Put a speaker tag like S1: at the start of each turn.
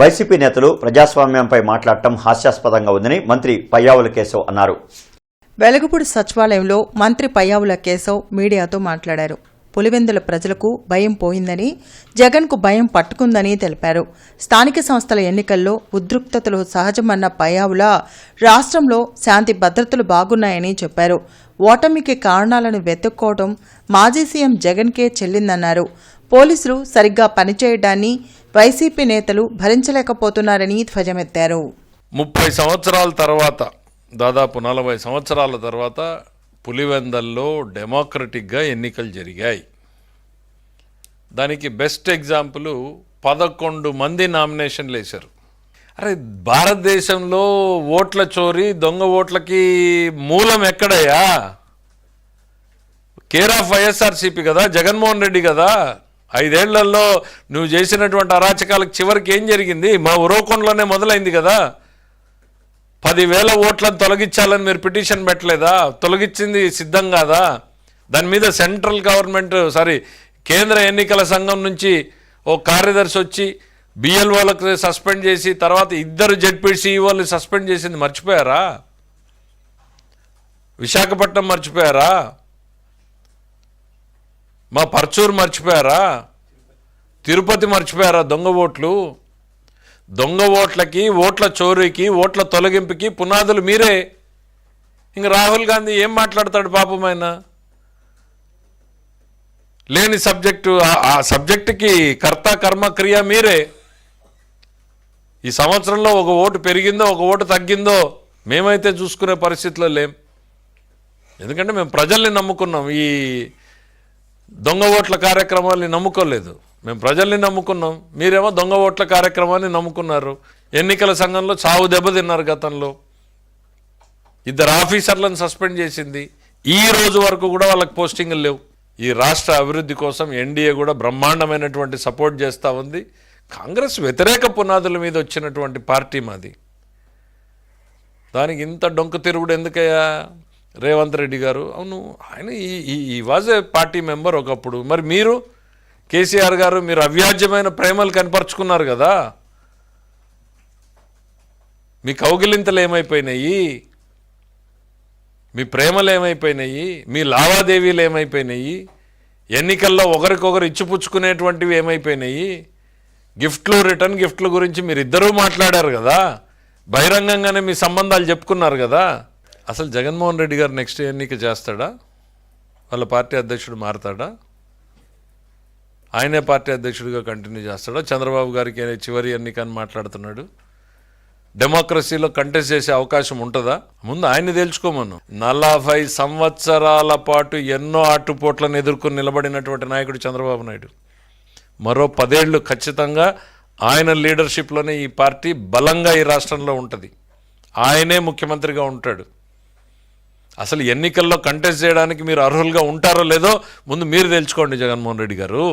S1: YCP నేతలు ప్రజాస్వామ్యంపై మాట్లాడటం హాస్యాస్పదంగా ఉందని మంత్రి పయ్యావుల కేశవ్ అన్నారు.
S2: వెలగపూడి సచివాలయంలో మంత్రి పయ్యావుల కేశవ్ మీడియాతో మాట్లాడారు. పులివెందుల ప్రజలకు భయం పోయిందని జగన్కు భయం పట్టుకుందని తెలిపారు. స్థానిక సంస్థల ఎన్నికల్లో ఉద్రిక్తతలు సహజమన్న పయావులా రాష్ట్రంలో శాంతి భద్రతలు బాగున్నాయని చెప్పారు. ఓటమికి కారణాలను వెతుక్కోవడం మాజీ సీఎం జగన్కే చెల్లిందన్నారు. పోలీసులు సరిగ్గా పనిచేయడాన్ని వైసీపీ నేతలు భరించలేకపోతున్నారని ధ్వజమెత్తారు.
S3: ముప్పై సంవత్సరాల తర్వాత దాదాపు నలభై సంవత్సరాల తర్వాత పులివెందల్లో డెమోక్రటిక్గా ఎన్నికలు జరిగాయి. దానికి బెస్ట్ ఎగ్జాంపుల్ పదకొండు మంది నామినేషన్లు వేశారు. అరే భారతదేశంలో ఓట్ల చోరీ దొంగ ఓట్లకి మూలం ఎక్కడయ్యా? కేర్ ఆఫ్ వైఎస్ఆర్సీపీ కదా జగన్మోహన్ రెడ్డి కదా. ఐదేళ్ళలో నువ్వు చేసినటువంటి అరాచకాలకు చివరికి ఏం జరిగింది? మా ఉరవకొండలోనే మొదలైంది కదా. పదివేల ఓట్లను తొలగించాలని మీరు పిటిషన్ పెట్టలేదా? తొలగించింది సిద్ధం కాదా? దాని మీద సెంట్రల్ గవర్నమెంట్ సారీ కేంద్ర ఎన్నికల సంఘం నుంచి ఓ కార్యదర్శి వచ్చి బిఎల్ఓలకు సస్పెండ్ చేసి తర్వాత ఇద్దరు జెడ్పీసీఈఓని సస్పెండ్ చేసింది మర్చిపోయారా? విశాఖపట్నం మర్చిపోయారా? మా పర్చూరు మర్చిపోయారా? తిరుపతి మర్చిపోయారా దొంగ ఓట్లు? దొంగ ఓట్లకి ఓట్ల చోరీకి ఓట్ల తొలగింపుకి పునాదులు మీరే. ఇంక రాహుల్ గాంధీ ఏం మాట్లాడతాడు పాపం ఆయన? లేని సబ్జెక్టు ఆ- ఆ సబ్జెక్టుకి కర్త కర్మ క్రియ మీరే. ఈ సంవత్సరంలో ఒక ఓటు పెరిగిందో ఒక ఓటు తగ్గిందో మేమైతే చూసుకునే పరిస్థితిలో లేం. ఎందుకంటే మేము ప్రజల్ని నమ్ముకున్నాం. ఈ దొంగ ఓట్ల కార్యక్రమాల్ని నమ్ముకోలేదు. మేము ప్రజల్ని నమ్ముకున్నాం. మీరేమో దొంగ ఓట్ల కార్యక్రమాన్ని నమ్ముకున్నారు. ఎన్నికల సంఘంలో చావు దెబ్బతిన్నారు గతంలో. ఇద్దరు ఆఫీసర్లను సస్పెండ్ చేసింది. ఈ రోజు వరకు కూడా వాళ్ళకి పోస్టింగ్లు లేవు. ఈ రాష్ట్ర అభివృద్ధి కోసం ఎన్డీఏ కూడా బ్రహ్మాండమైనటువంటి సపోర్ట్ చేస్తూ ఉంది. కాంగ్రెస్ వ్యతిరేక పునాదుల మీద వచ్చినటువంటి పార్టీ మాది. దానికి ఇంత డొంక తిరుగుడు ఎందుకయ్యా? రేవంత్ రెడ్డి గారు అవును ఆయన ఈ ఈ వాజ్ ఏ పార్టీ మెంబర్ ఒకప్పుడు. మరి మీరు కేసీఆర్ గారు మీరు అవ్యాజ్యమైన ప్రేమలు కనపరుచుకున్నారు కదా. మీ కౌగిలింతలు ఏమైపోయినాయి? మీ ప్రేమలు ఏమైపోయినాయి? మీ లావాదేవీలు ఏమైపోయినాయి? ఎన్నికల్లో ఒకరికొకరు ఇచ్చిపుచ్చుకునేటువంటివి ఏమైపోయినాయి? గిఫ్ట్లు రిటర్న్ గిఫ్ట్ల గురించి మీరు ఇద్దరూ మాట్లాడారు కదా. బహిరంగంగానే మీ సంబంధాలు చెప్పుకున్నారు కదా. అసలు జగన్మోహన్ రెడ్డి గారు నెక్స్ట్ ఎన్నిక చేస్తాడా? వాళ్ళ పార్టీ అధ్యక్షుడు మారతాడా? ఆయనే పార్టీ అధ్యక్షుడిగా కంటిన్యూ చేస్తాడా? చంద్రబాబు గారికి చివరి ఎన్నిక అని మాట్లాడుతున్నాడు? డెమోక్రసీలో కంటెస్ట్ చేసే అవకాశం ఉంటుందా? ముందు ఆయన్ని తేల్చుకోమను. నలభై సంవత్సరాల పాటు ఎన్నో ఆటుపోట్లను ఎదుర్కొని నిలబడినటువంటి నాయకుడు చంద్రబాబు నాయుడు. మరో పదేళ్ళు ఖచ్చితంగా ఆయన లీడర్షిప్లోనే ఈ పార్టీ బలంగా ఈ రాష్ట్రంలో ఉంటుంది. ఆయనే ముఖ్యమంత్రిగా ఉంటాడు. అసలు ఎన్నికల్లో కంటెస్ట్ చేయడానికి మీరు అర్హులుగా ఉంటారో లేదో ముందు మీరు తెలుసుకోండి జగన్మోహన్ రెడ్డి గారు.